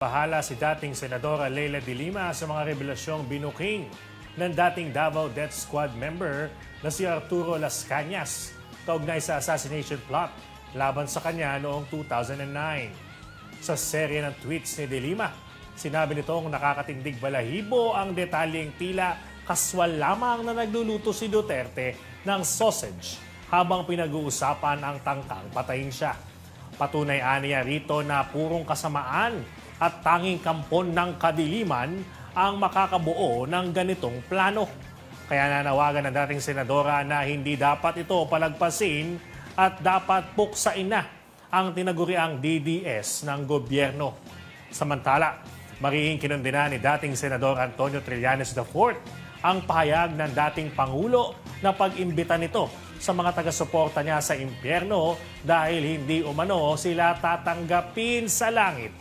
Bahala si dating Senadora Leila de Lima sa mga revelasyong binuking ng dating Davao Death Squad member na si Arturo Las Cañas kaugnay sa assassination plot laban sa kanya noong 2009. Sa serye ng tweets ni de Lima, sinabi nitong nakakatindig balahibo ang detalyeng tila kaswal lamang na nagluluto si Duterte ng sausage habang pinag-uusapan ang tangkang patayin siya. Patunay aniya rito na purong kasamaan at tanging kampon ng kadiliman ang makakabuo ng ganitong plano. Kaya nanawagan ng dating senadora na hindi dapat ito palagpasin at dapat puksain na ang tinaguriang DDS ng gobyerno. Samantala, marihing kinundina ni dating Senador Antonio Trillanes IV ang pahayag ng dating Pangulo na pag-imbita nito sa mga taga-suporta niya sa impyerno dahil hindi umano sila tatanggapin sa langit.